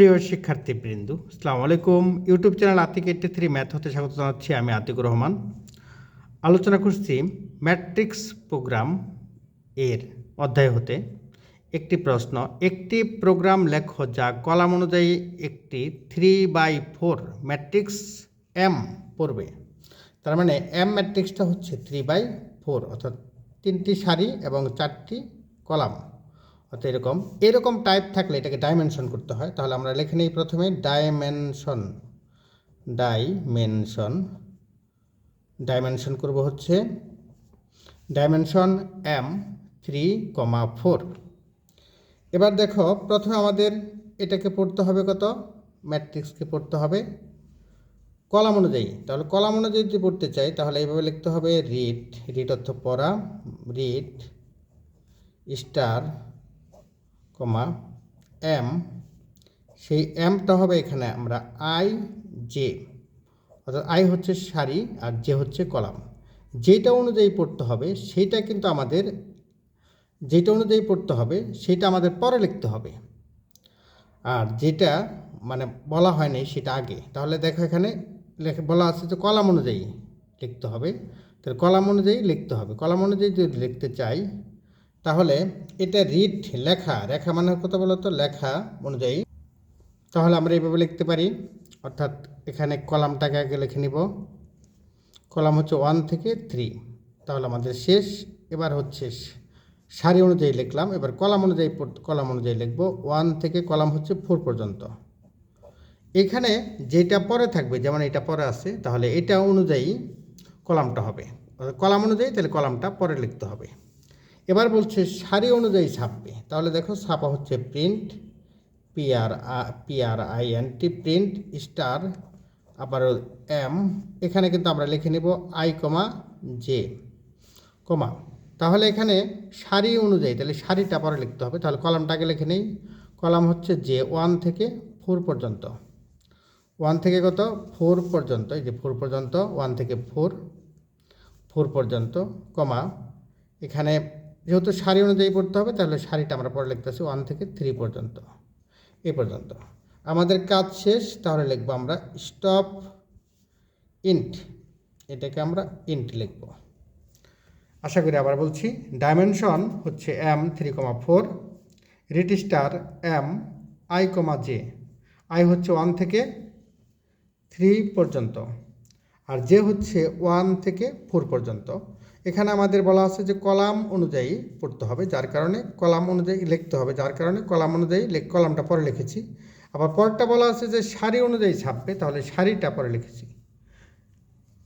প্রিয় শিক্ষার্থীবৃন্দ, আসসালামু আলাইকুম। YouTube channel Atik eighty three math হতে স্বাগত জানাচ্ছি আমি আতিকুর রহমান। আলোচনা করছি ম্যাট্রিক্স প্রোগ্রাম এর অধ্যায় হতে। একটি প্রশ্ন, একটি প্রোগ্রাম লেখো যা কলাম অনুযায়ী একটি three by four matrix M পড়বে। তার মানে এম ম্যাট্রিক্সটা হচ্ছে থ্রি বাই ফোর অর্থাৎ তিনটি সারি এবং চারটি কলাম। অর্থাৎ এরকম এরকম টাইপ থাকলে এটাকে ডাইমেনশন করতে হয়। তাহলে আমরা লিখে নিই প্রথমে ডাইমেনশন ডাইমেনশন ডাইমেনশন করব হচ্ছে dimension M three comma four এবার দেখো, প্রথমে আমাদের এটাকে পড়তে হবে কত? ম্যাট্রিক্সকে পড়তে হবে। কলাম অনুযায়ী, তাহলে কলাম অনুযায়ী যদি পড়তে চাই, তাহলে এইভাবে লিখতে হবে রিড রিড অর্থ পড়া রিড স্টার কমা এম। সেই এমটা হবে এখানে আমরা আই, জে। অর্থাৎ আই হচ্ছে সারি আর জে হচ্ছে কলাম। যেটা অনুযায়ী পড়তে হবে, সেইটা কিন্তু আমাদের, যেটা অনুযায়ী পড়তে হবে, সেটা আমাদের পরে লিখতে হবে। আর যেটা মানে বলা হয়নি সেটা আগে। তাহলে দেখো এখানে লেখা, বলা আছে যে কলাম অনুযায়ী লিখতে হবে। তাহলে কলাম অনুযায়ী লিখতে হবে। কলাম অনুযায়ী যদি লিখতে চাই তাহলে এটা রিড লেখা লেখা মানে কত বলতো? লেখা অনুযায়ী। তাহলে আমরা এইভাবে লিখতে পারি। অর্থাৎ এখানে কলামটাকে আগে লিখে নিব। কলাম হচ্ছে ওয়ান থেকে থ্রি তাহলে আমাদের শেষ। এবার হচ্ছে সারি অনুযায়ী লিখলাম। এবার কলাম অনুযায়ী কলাম অনুযায়ী লিখব। ওয়ান থেকে কলাম হচ্ছে ফোর পর্যন্ত। এখানে যেটা পরে থাকবে, যেমন এটা পরে আছে, তাহলে এটা অনুযায়ী কলামটা হবে। কলাম অনুযায়ী তাহলে কলামটা পরে লিখতে হবে। এবার বলছে সারি অনুযায়ী ছাপবে। তাহলে দেখো ছাপা হচ্ছে print PR PR I N T print star আবার এম এখানে কিন্তু আমরা লিখে নেব আই কমা জে কমা তাহলে এখানে সারি অনুযায়ী, তাহলে সারিটা পরে লিখতে হবে। তাহলে কলামটাকে লিখে নেই। কলাম হচ্ছে জে ওয়ান থেকে ফোর পর্যন্ত। ওয়ান থেকে কত? ফোর পর্যন্ত। এই যে ফোর পর্যন্ত ওয়ান থেকে ফোর ফোর পর্যন্ত কমা এখানে যেহেতু সারি অনুযায়ী পড়তে হবে, তাহলে সারিটা আমরা পরে লিখতেছি ওয়ান থেকে থ্রি পর্যন্ত। এ পর্যন্ত। আমাদের কাজ শেষ, তাহলে লিখব আমরা স্টপ ইন্ট এটাকে আমরা ইন্ট লিখব। আশা করি আবার বলছি ডাইমেনশন হচ্ছে M three comma four রিটিস্টার M I comma J I হচ্ছে ওয়ান থেকে থ্রি পর্যন্ত। আর জে হচ্ছে ওয়ান থেকে ফোর পর্যন্ত। এখানে আমাদের বলা আছে যে কলাম অনুযায়ী পড়তে হবে, যার কারণে কলাম অনুযায়ী লিখতে হবে, যার কারণে কলাম অনুযায়ী কলামটা পরে লিখেছি। আবার পরটা বলা আছে যে সারি অনুযায়ী ছাপবে, তাহলে সারিটা পরে লিখেছি।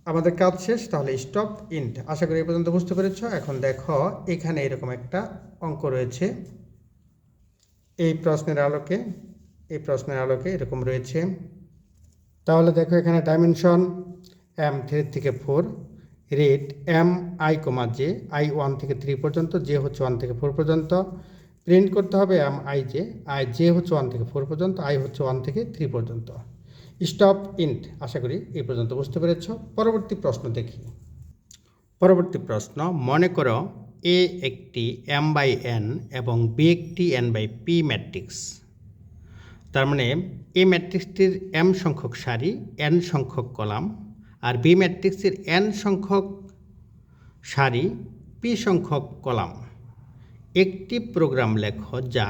আমাদের কাজ শেষ, তাহলে স্টপ ইন্ট আশা করি এই পর্যন্ত বুঝতে পেরেছ। এখন দেখো, এখানে এরকম একটা অঙ্ক রয়েছে। এই প্রশ্নের আলোকে, এই প্রশ্নের আলোকে এরকম রয়েছে। তাহলে দেখো এখানে ডাইমেনশন এম থ্রি থেকে four rate M I comma J, I one থেকে থ্রি পর্যন্ত, জে হচ্ছে ওয়ান থেকে ফোর পর্যন্ত। প্রিন্ট করতে হবে M I J I J হচ্ছে ওয়ান থেকে ফোর পর্যন্ত, আই হচ্ছে ওয়ান থেকে থ্রি পর্যন্ত। স্টপ, ইন্ট, আশা করি এই পর্যন্ত বুঝতে পেরেছ। পরবর্তী প্রশ্ন দেখি। পরবর্তী প্রশ্ন, মনে করো এ একটি এম বাই এন এবং বি একটি এন বাই পি ম্যাট্রিক্স তার মানে এ ম্যাট্রিক্সটির এম সংখ্যক সারি এন সংখ্যক কলাম আর বি ম্যাট্রিক্সের এন সংখ্যক সারি পি সংখ্যক কলাম। একটি প্রোগ্রাম লেখ যা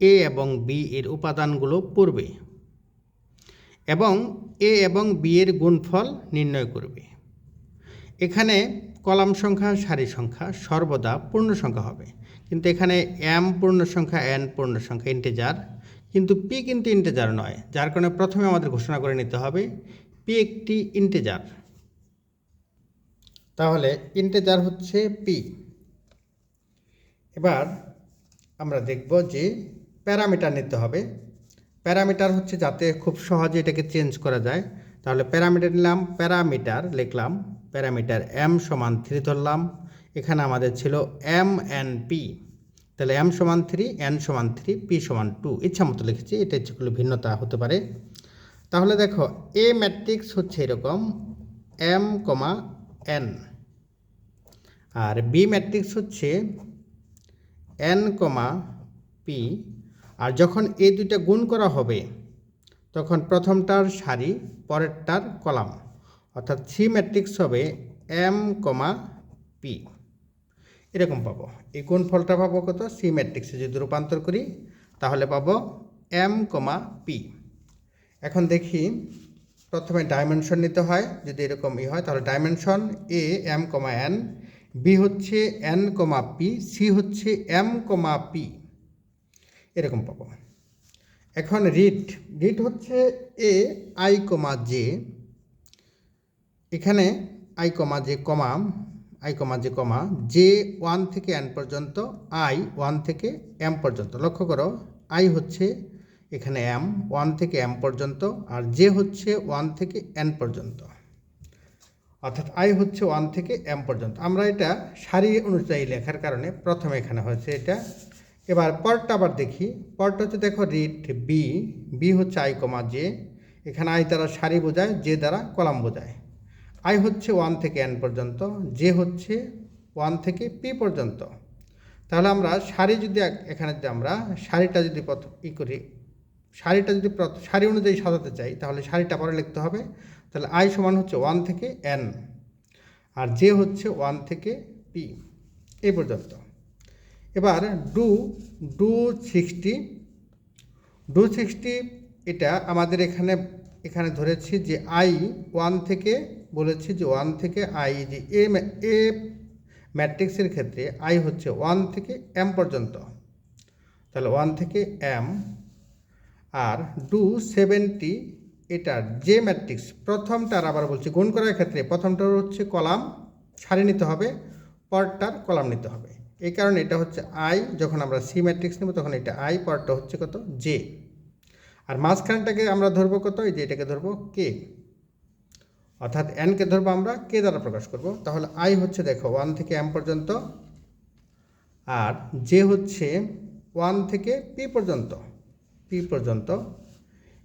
এ এবং বি এর উপাদানগুলো পড়বে এবং এ এবং বি এর গুণফল নির্ণয় করবে। এখানে কলাম সংখ্যা, সারি সংখ্যা সর্বদা পূর্ণ সংখ্যা হবে। কিন্তু এখানে এম পূর্ণ সংখ্যা এন পূর্ণ সংখ্যা ইন্টেজার কিন্তু পি কিন্তু ইন্টেজার নয়, যার কারণে প্রথমে আমাদের ঘোষণা করে নিতে হবে পি একটি ইন্টেজার তাহলে ইন্টেজার হচ্ছে পি এবার আমরা দেখব যে প্যারামিটার নিতে হবে। প্যারামিটার হচ্ছে যাতে খুব সহজে এটাকে চেঞ্জ করা যায়। তাহলে প্যারামিটার নিলাম, প্যারামিটার লিখলাম, প্যারামিটার এম সমান থ্রি ধরলাম। এখানে আমাদের ছিল এম এন পি তাহলে এম সমান থ্রি এন সমান থ্রি পি সমান টু ইচ্ছা মতো লিখেছি, এটা ইচ্ছেগুলো ভিন্নতা হতে পারে। তাহলে দেখো এ ম্যাট্রিক্স হচ্ছে এরকম এম কমা এন আর বি ম্যাট্রিক্স হচ্ছে এন কমা পি আর যখন এই দুইটা গুণ করা হবে, তখন প্রথমটার সারি, পরেরটার কলাম। অর্থাৎ সি ম্যাট্রিক্স হবে এম কমা পি এরকম পাবো। এই কোন ফলটা পাবো কত? সি ম্যাট্রিক্সে যদি রূপান্তর করি, তাহলে পাবো এম কমা পি এখন দেখি প্রথমে ডাইমেনশন নিতে হয়, যদি এরকম ই হয়, তাহলে dimension A M comma N B হচ্ছে এন কমা পি সি হচ্ছে এম কমা পি এরকম পাবো। এখন রিট রিট হচ্ছে এ আই কমা জে এখানে I comma J comma I comma J comma J one থেকে এন পর্যন্ত আই ওয়ান থেকে এম পর্যন্ত। লক্ষ্য করো আই হচ্ছে এখানে এম ওয়ান থেকে এম পর্যন্ত আর জে হচ্ছে ওয়ান থেকে এন পর্যন্ত। অর্থাৎ আই হচ্ছে ওয়ান থেকে এম পর্যন্ত। আমরা এটা সারি অনুযায়ী লেখার কারণে প্রথমে এখানে হয়েছে এটা। এবার পরটা আবার দেখি। পরটা হচ্ছে দেখো রিট বি বি হচ্ছে আই কমা জে এখানে আই দ্বারা সারি বোঝায় জে দ্বারা কলাম বোঝায়। আই হচ্ছে ওয়ান থেকে এন পর্যন্ত জে হচ্ছে ওয়ান থেকে পি পর্যন্ত। তাহলে আমরা সারি যদি এখানে যদি আমরা সারিটা যদি প্রথম ই করি সারিটা যদি শাড়ি অনুযায়ী সাজাতে চাই, তাহলে শাড়িটা পরে লিখতে হবে। তাহলে আই সমান হচ্ছে ওয়ান থেকে এন আর জে হচ্ছে ওয়ান থেকে পি এই পর্যন্ত। এবার do do sixty do sixty এটা আমাদের এখানে এখানে ধরেছি যে আই ওয়ান থেকে, বলেছি যে ওয়ান থেকে আই যে এ এ ম্যাট্রিক্সের ক্ষেত্রে আই হচ্ছে ওয়ান থেকে এম পর্যন্ত। তাহলে ওয়ান থেকে এম আর ডু সেভেন্টি এটার যে ম্যাট্রিক্স প্রথমটার আবার বলছি, গুণ করার ক্ষেত্রে প্রথমটার হচ্ছে কলাম সারি নিতে হবে, পরটার কলাম নিতে হবে। এই কারণে এটা হচ্ছে আই যখন আমরা সি ম্যাট্রিক্স নেব, তখন এটা আই পরটা হচ্ছে কত? জে আর মাঝখানটাকে আমরা ধরবো কত? এই যে এটাকে ধরবো কে অর্থাৎ এনকে ধরবো আমরা কে দ্বারা প্রকাশ করব। তাহলে আই হচ্ছে দেখো ওয়ান থেকে এম পর্যন্ত, আর জে হচ্ছে ওয়ান থেকে পি পর্যন্ত। পি পর্যন্ত।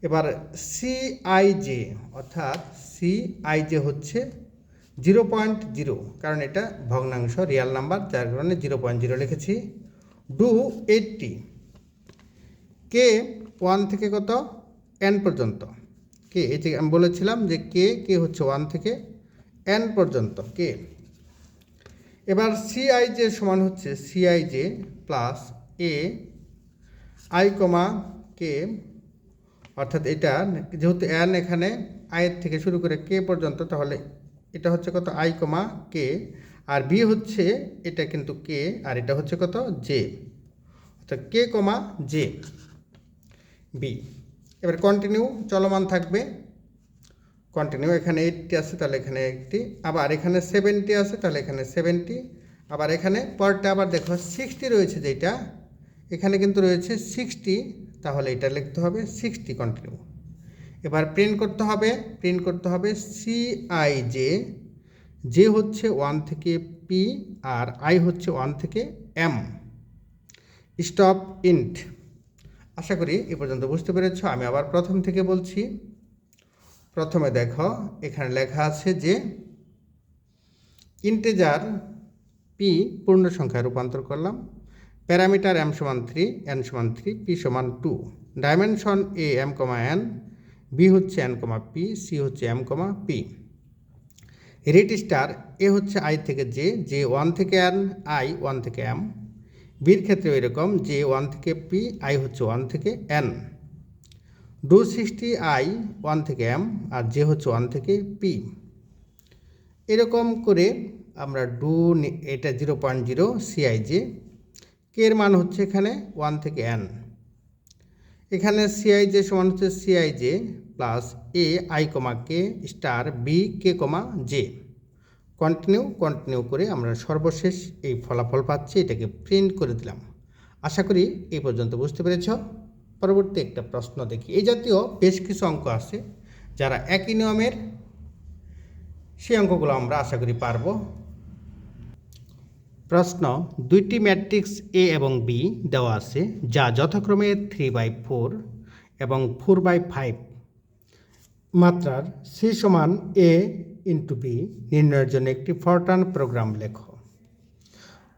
এবার সি আই জে অর্থাৎ সি আই জে হচ্ছে জিরো পয়েন্ট জিরো কারণ এটা ভগ্নাংশ রিয়াল নাম্বার যার কারণে জিরো পয়েন্ট জিরো লিখেছি। ডু এইটটি কে ওয়ান থেকে কত? এন পর্যন্ত। কে এই যে আমি বলেছিলাম যে কে কে হচ্ছে ওয়ান থেকে এন পর্যন্ত। কে এবার সিআই জে সমান হচ্ছে C I J plus A I comma K, অর্থাৎ এটা, যেহেতু এন এখানে আয়ের থেকে শুরু করে কে পর্যন্ত, তাহলে এটা হচ্ছে কত? আই কমা কে আর বি হচ্ছে এটা কিন্তু কে আর এটা হচ্ছে কত? জে অর্থাৎ কে কমা জে বি এবার কন্টিনিউ চলমান থাকবে। কন্টিনিউ এখানে এইটটি আছে, তাহলে এখানে এইটটি আবার এখানে সেভেন্টি আছে, তাহলে এখানে সেভেন্টি আবার এখানে পরটা আবার দেখো সিক্সটি রয়েছে যেটা। এখানে কিন্তু রয়েছে সিক্সটি তাহলে এটা লিখতে হবে সিক্সটি কন্টিনিউ এবার প্রিন্ট করতে হবে প্রিন্ট করতে হবে সি আই জে জে হচ্ছে ওয়ান থেকে পি আর আই হচ্ছে ওয়ান থেকে এম স্টপ ইন্ট আশা করি এ পর্যন্ত বুঝতে পেরেছ, আমি আবার প্রথম থেকে বলছি। প্রথমে দেখো, এখানে লেখা আছে যে ইন্টেজার পি পূর্ণ সংখ্যায় রূপান্তর করলাম। প্যারামিটার এম সমান থ্রি, এন সমান থ্রি, পি সমান two. Dimension A M comma N, B হচ্ছে এন কমা পি, সি হচ্ছে M comma P. Read star A হচ্ছে আই থেকে জে জে ওয়ান থেকে এন, আই ওয়ান থেকে এম। বির ক্ষেত্রে এরকম জে ওয়ান থেকে পি, আই হচ্ছে ওয়ান থেকে N. Do sixty I one থেকে এম আর জে হচ্ছে ওয়ান থেকে পি। এরকম করে আমরা ডু এটা zero point zero C I J K এর মান হচ্ছে এখানে ওয়ান থেকে এন এখানে সিআই জে সমান হচ্ছে C I J plus A I comma K star B K comma J continue continue করে আমরা সর্বশেষ এই ফলাফল পাচ্ছি, এটাকে প্রিন্ট করে দিলাম। আশা করি এই পর্যন্ত বুঝতে পেরেছ। পরবর্তী একটা প্রশ্ন দেখি। এই জাতীয় বেশ কিছু অঙ্ক আছে, যারা একই নিয়মের, সেই অঙ্কগুলো আমরা আশা করি পারব। প্রশ্ন দুইটি ম্যাট্রিক্স এ এবং বি দেওয়া আছে, যা যথাক্রমে থ্রি বাই ফোর এবং ফোর বাই ফাইভ মাত্রার সি সমান এ ইন্টু বি নির্ণয়ের জন্য একটি ফরটান প্রোগ্রাম লেখো।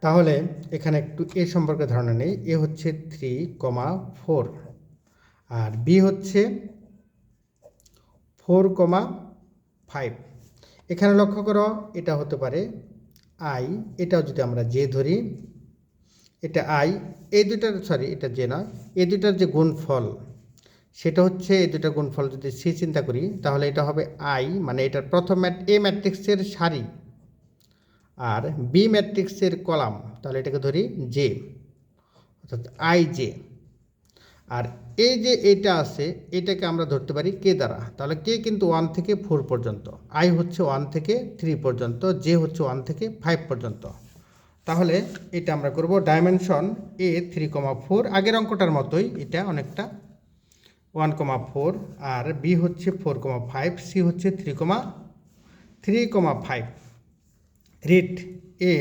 তাহলে এখানে একটু এ সম্পর্কে ধারণা নেই। এ হচ্ছে থ্রি কমা ফোর আর বি হচ্ছে ফোর কমা ফাইভ এখানে লক্ষ্য করো, এটা হতে পারে আই, এটাও যদি আমরা জে ধরি, এটা আই, এই দুটার সরি এটা জে নয়, এই দুটার যে গুণফল, সেটা হচ্ছে এই দুটার গুণফল যদি সি চিন্তা করি, তাহলে এটা হবে আই মানে এটার প্রথম এ ম্যাট্রিক্সের সারি আর বি ম্যাট্রিক্সের কলাম, তাহলে এটাকে ধরি জে, অর্থাৎ আই জে। আর এই যে এটা আছে, এটাকে আমরা ধরতে পারি কে দ্বারা? তাহলে কে কিন্তু ওয়ান থেকে ফোর পর্যন্ত। আই হচ্ছে ওয়ান থেকে থ্রি পর্যন্ত জে হচ্ছে ওয়ান থেকে ফাইভ পর্যন্ত। তাহলে এটা আমরা করব dimension A three comma four আগের অঙ্কটার মতোই এটা অনেকটা ওয়ান কমা ফোর আর বি হচ্ছে ফোর কমা ফাইভ সি হচ্ছে three comma three comma five read A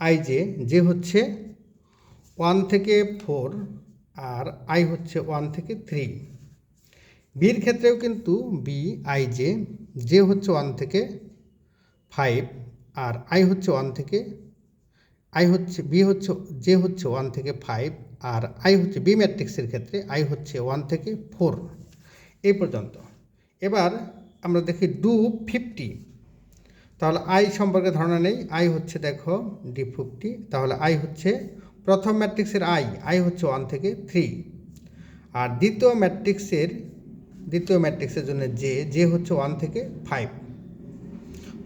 I J যে হচ্ছে ওয়ান থেকে ফোর আর আই হচ্ছে ওয়ান থেকে থ্রি বির ক্ষেত্রেও কিন্তু বি আই জে যে হচ্ছে ওয়ান থেকে ফাইভ আর আই হচ্ছে ওয়ান থেকে আই হচ্ছে বি হচ্ছে যে হচ্ছে ওয়ান থেকে ফাইভ আর আই হচ্ছে বি ম্যাট্রিক্সের ক্ষেত্রে আই হচ্ছে ওয়ান থেকে ফোর এই পর্যন্ত। এবার আমরা দেখি ডু ফিফটি তাহলে আই সম্পর্কে ধারণা নেই। আই হচ্ছে দেখো ডি ফিফটি তাহলে আই হচ্ছে প্রথম ম্যাট্রিক্সের আই আই হচ্ছে ওয়ান থেকে থ্রি আর দ্বিতীয় ম্যাট্রিক্সের দ্বিতীয় ম্যাট্রিক্সের জন্য যে যে হচ্ছে ওয়ান থেকে ফাইভ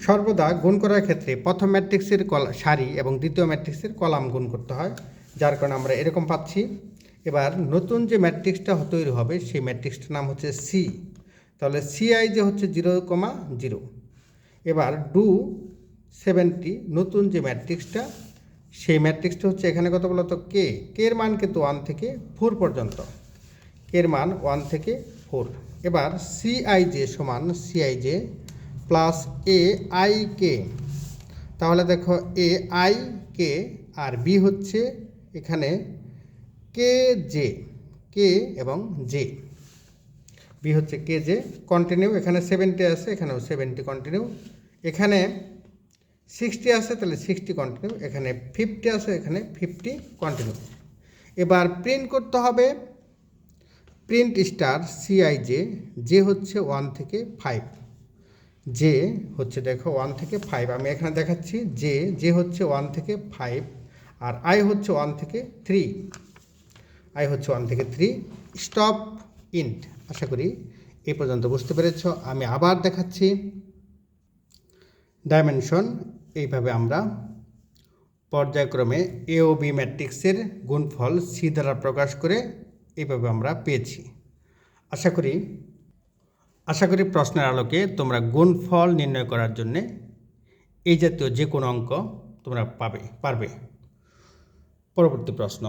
সর্বদা গুণ করার ক্ষেত্রে প্রথম ম্যাট্রিক্সের কলা, সারি এবং দ্বিতীয় ম্যাট্রিক্সের কলাম গুণ করতে হয়, যার কারণে আমরা এরকম পাচ্ছি। এবার নতুন যে ম্যাট্রিক্সটা তৈরি হবে, সেই ম্যাট্রিক্সটার নাম হচ্ছে সি তাহলে সিআই যে হচ্ছে জিরো কমা জিরো এবার ডু সেভেন্টি নতুন যে ম্যাট্রিক্সটা সেই ম্যাট্রিক্সটি হচ্ছে এখানে কত বলতো? কে কে এর মান কিন্তু ওয়ান থেকে ফোর পর্যন্ত। কের মান ওয়ান থেকে ফোর এবার সিআইজে সমান সিআইজে প্লাস এ আই কে তাহলে দেখো এ আই কে আর বি হচ্ছে এখানে কে জে কে এবং জে বি হচ্ছে কে জে কন্টিনিউ এখানে সেভেন্টি আছে, এখানেও সেভেন্টি কন্টিনিউ এখানে সিক্সটি আসে, তাহলে সিক্সটি কন্টিনিউ এখানে ফিফটি আসে, এখানে ফিফটি কন্টিনিউ এবার প্রিন্ট করতে হবে প্রিন্ট স্টার সিআইজে যে হচ্ছে ওয়ান থেকে ফাইভ যে হচ্ছে, দেখো ওয়ান থেকে ফাইভ আমি এখানে দেখাচ্ছি যে যে হচ্ছে ওয়ান থেকে ফাইভ আর আই হচ্ছে ওয়ান থেকে থ্রি আই হচ্ছে ওয়ান থেকে থ্রি স্টপ ইন্ট আশা করি এ পর্যন্ত বুঝতে পেরেছ। আমি আবার দেখাচ্ছি ডাইমেনশন এইভাবে আমরা পর্যায়ক্রমে এ ও বি ম্যাট্রিক্সের গুণফল সি দ্বারা প্রকাশ করে এইভাবে আমরা পেয়েছি। আশা করি আশা করি প্রশ্নের আলোকে তোমরা গুণফল নির্ণয় করার জন্যে এই জাতীয় যে কোনো অঙ্ক তোমরা পাবে, পারবে। পরবর্তী প্রশ্ন।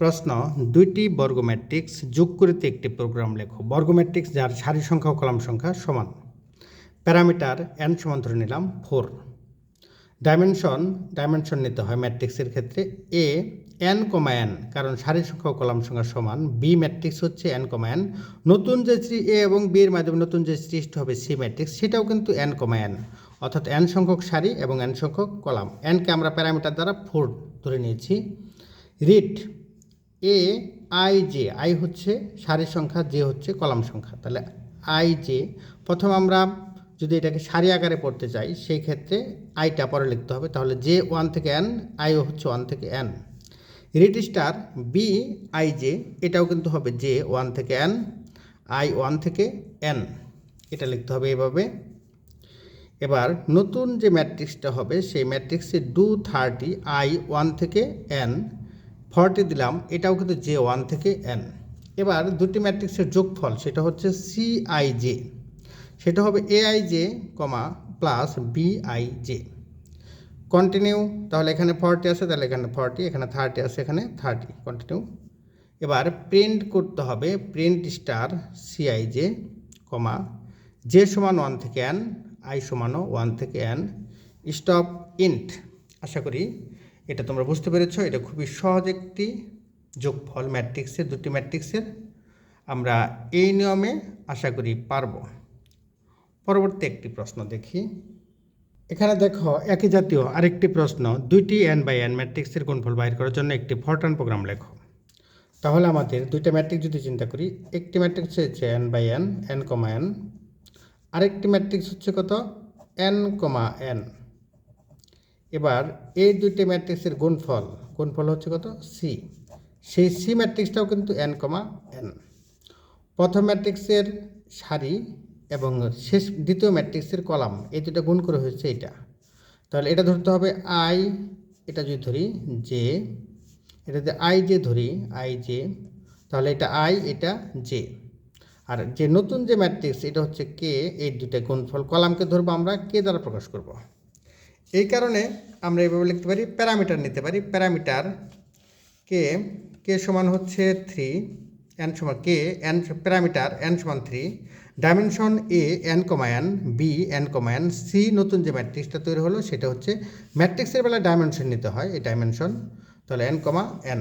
প্রশ্ন, দুইটি বর্গ ম্যাট্রিক্স যোগ করিতে একটি প্রোগ্রাম লেখো। বর্গ ম্যাট্রিক্স যার সারি সংখ্যা ও কলাম সংখ্যা সমান। প্যারামিটার এন সমান ধরে নিলাম ফোর ডাইমেনশন ডাইমেনশন নিতে হয় ম্যাট্রিক্সের ক্ষেত্রে। এ এন কমা এন কারণ সারি সংখ্যা কলাম সংখ্যা সমান। বি ম্যাট্রিক্স হচ্ছে এন কমা এন নতুন যে সৃ- এ এবং বি এর মাধ্যমে নতুন যে সৃষ্টি হবে সি ম্যাট্রিক্স সেটাও কিন্তু এন কমা এন অর্থাৎ এন সংখ্যক সারি এবং এন সংখ্যক কলাম। এনকে আমরা প্যারামিটার দ্বারা ফোর ধরে নিয়েছি। Read A I J I হচ্ছে সারি সংখ্যা জে হচ্ছে কলাম সংখ্যা। তাহলে আই জে প্রথম আমরা যদি এটাকে সারি আকারে পড়তে চাই, সেই ক্ষেত্রে আইটা পরে লিখতে হবে। তাহলে জে ওয়ান থেকে এন আই হচ্ছে ওয়ান থেকে N read star B I J এটাও কিন্তু হবে জে ওয়ান থেকে এন আই ওয়ান থেকে এন এটা লিখতে হবে এভাবে। এবার নতুন যে ম্যাট্রিক্সটা হবে, সেই ম্যাট্রিক্সে ডু থার্টি আই ওয়ান থেকে এন ফর্টি দিলাম, এটাও কিন্তু জে ওয়ান থেকে এন এবার দুটি ম্যাট্রিক্সের যোগফল, সেটা হচ্ছে সি আই জে সেটা হবে A I J comma plus B I J continue তাহলে এখানে ফর্টি আছে, তাহলে এখানে ফর্টি এখানে থার্টি আছে, এখানে থার্টি কন্টিনিউ এবার প্রিন্ট করতে হবে print star C I J comma J সমান ওয়ান থেকে এন আই সমানও ওয়ান থেকে এন স্টপ ইন্ট আশা করি এটা তোমরা বুঝতে পেরেছ, এটা খুবই সহজ একটি যোগফল ম্যাট্রিক্সের দুটি ম্যাট্রিক্সের আমরা এই নিয়মে আশা করি পারব। পরবর্তী একটি প্রশ্ন দেখি। এখানে দেখো, একই জাতীয় আরেকটি প্রশ্ন, দুইটি এন বাই এন ম্যাট্রিক্সের গুণফল বাইর করার জন্য একটি ফরটান প্রোগ্রাম লেখো। তাহলে আমাদের দুইটা ম্যাট্রিক্স যদি চিন্তা করি, একটি ম্যাট্রিক্স হচ্ছে N by N N comma N আরেকটি ম্যাট্রিক্স হচ্ছে কত? এন কমা এন এবার এই দুইটি ম্যাট্রিক্সের গুণফল গুণফল হচ্ছে কত? সি সেই সি ম্যাট্রিক্সটাও কিন্তু এন কমা এন প্রথম ম্যাট্রিক্সের সারি এবং শেষ দ্বিতীয় ম্যাট্রিক্সের কলাম, এই দুটো গুণ করে হয়েছে এটা। তাহলে এটা ধরতে হবে আই, এটা যদি ধরি জে এটাতে আই জে ধরি, আই জে, তাহলে এটা আই, এটা জে। আর যে নতুন যে ম্যাট্রিক্স, এটা হচ্ছে কে, এই দুটো গুণফল কলামকে ধরবো আমরা, কে দ্বারা প্রকাশ করব। এই কারণে আমরা এভাবে লিখতে পারি, প্যারামিটার নিতে পারি, প্যারামিটার কে কে সমান হচ্ছে থ্রি এন সমান কে এন প্যারামিটার এন সমান three dimension A N comma N B N comma N C নতুন যে ম্যাট্রিক্সটা তৈরি হলো সেটা হচ্ছে ম্যাট্রিক্সের বেলায় ডাইমেনশন নিতে হয়, এই ডাইমেনশন তাহলে এন কমা এন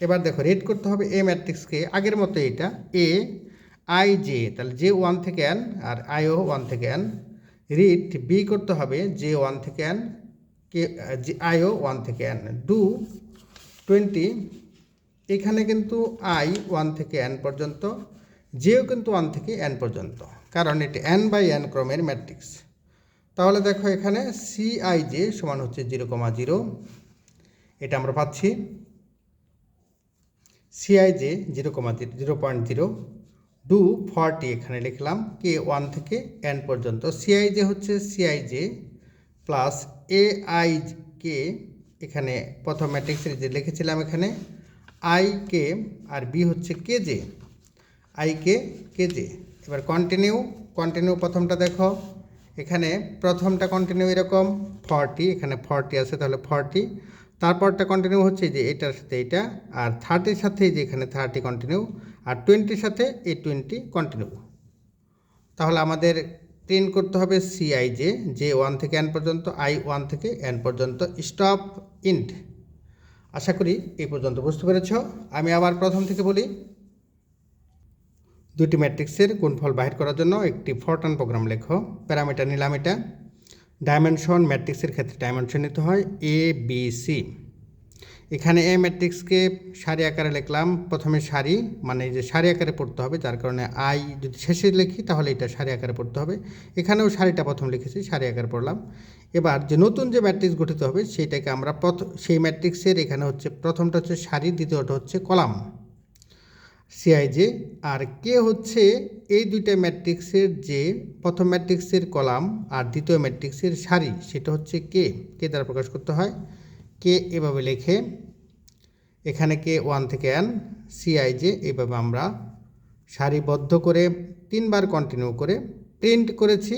এবার দেখো রেড করতে হবে এ ম্যাট্রিক্সকে আগের মতো এটা এ আই জে তাহলে জে ওয়ান থেকে এন আর আইও ওয়ান থেকে এন রিড বি করতে হবে জে ওয়ান থেকে এন কে জি আইও ওয়ান থেকে এন ডু টোয়েন্টি এখানে কিন্তু আই ওয়ান থেকে এন পর্যন্ত জেও কিন্তু ওয়ান থেকে এন পর্যন্ত, কারণ এটি এন বাই এন ক্রমের ম্যাট্রিক্স তাহলে দেখো এখানে সি আই জে সমান হচ্ছে জিরো কমা জিরো এটা আমরা পাচ্ছি। C I J zero comma zero point zero do forty এখানে লিখলাম কে ওয়ান থেকে এন পর্যন্ত। সিআই জে হচ্ছে C I J plus A I K এখানে প্রথম ম্যাট্রিক্সের যে লিখেছিলাম এখানে আই কে আর বি হচ্ছে K J I K K J এবার কন্টিনিউ কন্টিনিউ প্রথমটা দেখো। এখানে প্রথমটা কন্টিনিউ এরকম ফর্টি এখানে ফর্টি আছে, তাহলে ফর্টি তারপরটা কন্টিনিউ হচ্ছে যে এটার সাথে এটা আর থার্টির সাথে যে এখানে থার্টি কন্টিনিউ আর টোয়েন্টির সাথে এই টোয়েন্টি কন্টিনিউ তাহলে আমাদের প্রিন্ট করতে হবে সিআই জে ওয়ান থেকে এন পর্যন্ত আই ওয়ান থেকে এন পর্যন্ত। স্টপ ইন্ট আশা করি এই পর্যন্ত বুঝতে পেরেছ। আমি আবার প্রথম থেকে বলি, দুটি ম্যাট্রিক্সের গুণফল বাহির করার জন্য একটি ফরটান প্রোগ্রাম লেখো। প্যারামিটার নিলাম এটা। ডাইমেনশন ম্যাট্রিক্সের ক্ষেত্রে ডাইমেনশন নিতে হয় এ বি সি এখানে এ ম্যাট্রিক্সকে সারি আকারে লিখলাম। প্রথমে সারি মানে যে সারি আকারে পড়তে হবে, যার কারণে আই যদি শেষে লিখি, তাহলে এটা সারি আকারে পড়তে হবে। এখানেও সারিটা প্রথম লিখেছি, সারি আকারে পড়লাম। এবার যে নতুন যে ম্যাট্রিক্স গঠিত হবে, সেইটাকে আমরা প্রথম সেই ম্যাট্রিক্সের এখানে হচ্ছে, প্রথমটা হচ্ছে সারি, দ্বিতীয়টা হচ্ছে কলাম। সিআইজে আর কে হচ্ছে এই দুইটা ম্যাট্রিক্সের যে প্রথম ম্যাট্রিক্সের কলাম আর দ্বিতীয় ম্যাট্রিক্সের সারি, সেটা হচ্ছে কে কে দ্বারা প্রকাশ করতে হয়। কে এভাবে লেখে? এখানে কে ওয়ান থেকে এন সিআইজে এইভাবে আমরা সারিবদ্ধ করে তিনবার কন্টিনিউ করে প্রিন্ট করেছি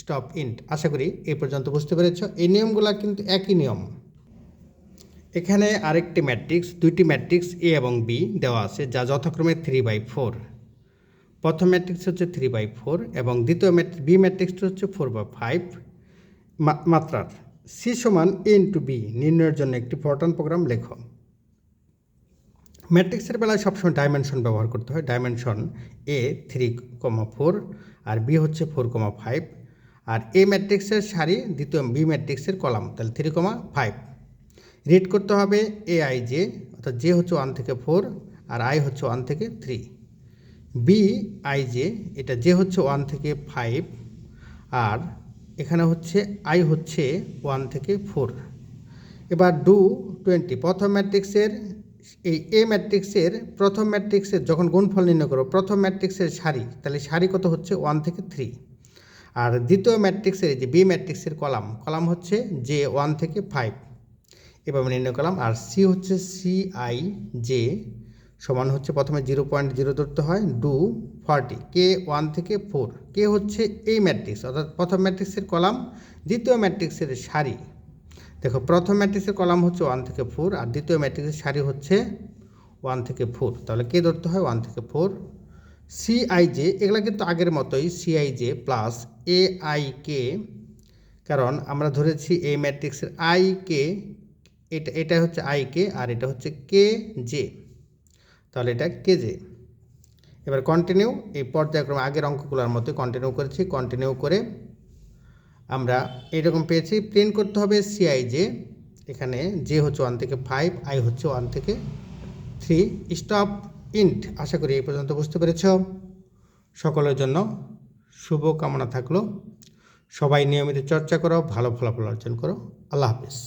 স্টপ ইন্ট আশা করি এই পর্যন্ত বুঝতে পেরেছ। এই নিয়মগুলো কিন্তু একই নিয়ম। এখানে আরেকটি ম্যাট্রিক্স দুইটি ম্যাট্রিক্স এ এবং বি দেওয়া আছে, যা যথাক্রমে থ্রি বাই ফোর প্রথম ম্যাট্রিক্স হচ্ছে থ্রি বাই ফোর এবং দ্বিতীয় ম্যাট্রিক্স বি ম্যাট্রিক্সটা হচ্ছে ফোর বাই ফাইভ মাত্রার। সি সমান এ ইন্টু বি, নির্ণয়ের জন্য একটি ফরটন প্রোগ্রাম লেখো। ম্যাট্রিক্সের বেলায় সবসময় ডাইমেনশন ব্যবহার করতে হয়। Dimension A three comma four R B হচ্ছে ফোর কমা ফাইভ। আর এ ম্যাট্রিক্সের সারি দ্বিতীয় বি ম্যাট্রিক্সের কলাম, তাহলে থ্রি কমা ফাইভ। রিড করতে হবে এ, আই, জে, অর্থাৎ জে হচ্ছে ওয়ান থেকে ফোর আর আই হচ্ছে ওয়ান থেকে থ্রি। বি, আই, জে, এটা জে হচ্ছে ওয়ান থেকে ফাইভ। আর এখানে হচ্ছে আই হচ্ছে ওয়ান থেকে ফোর এবার ডু টোয়েন্টি প্রথম ম্যাট্রিক্সের এই এ ম্যাট্রিক্সের প্রথম ম্যাট্রিক্সের যখন গুণফল নির্ণয় করো, প্রথম ম্যাট্রিক্সের সারি, তাহলে সারি কত হচ্ছে ওয়ান থেকে থ্রি আর দ্বিতীয় ম্যাট্রিক্সের যে বি ম্যাট্রিক্সের কলাম কলাম হচ্ছে জে ওয়ান থেকে ফাইভ এভাবে নির্ণয় করলাম, আর সি হচ্ছে সি আই জে সমান হচ্ছে প্রথমে জিরো পয়েন্ট জিরো ধরতে হয় ডু ফর্টি কে ওয়ান থেকে ফোর কে হচ্ছে এই ম্যাট্রিক্স অর্থাৎ প্রথম ম্যাট্রিক্সের কলাম, দ্বিতীয় ম্যাট্রিক্সের সারি। দেখো, প্রথম ম্যাট্রিক্সের কলাম হচ্ছে ওয়ান থেকে ফোর আর দ্বিতীয় ম্যাট্রিক্সের সারি হচ্ছে ওয়ান থেকে ফোর তাহলে কে ধরতে হয় ওয়ান থেকে ফোর সিআইজে এগুলো কিন্তু আগের মতোই সিআইজে প্লাস এ আই কে কারণ আমরা ধরেছি এই ম্যাট্রিক্সের আই কে এটা এটা হচ্ছে আই কে আর এটা হচ্ছে কে জে তাহলে এটা কে জে এবার কন্টিনিউ এই পর্যায়ক্রমে আগের অঙ্কগুলোর মতো কন্টিনিউ করেছি কন্টিনিউ করে আমরা এরকম পেয়েছি। প্রিন্ট করতে হবে সিআই জে এখানে জে হচ্ছে ওয়ান থেকে ফাইভ আই হচ্ছে ওয়ান থেকে থ্রি স্টপ ইন্ট আশা করি এই পর্যন্ত বুঝতে পেরেছ। সকলের জন্য শুভ কামনা থাকল। সবাই নিয়মিত চর্চা করো, ভালো ফলাফল অর্জন করো। আল্লাহ হাফিজ।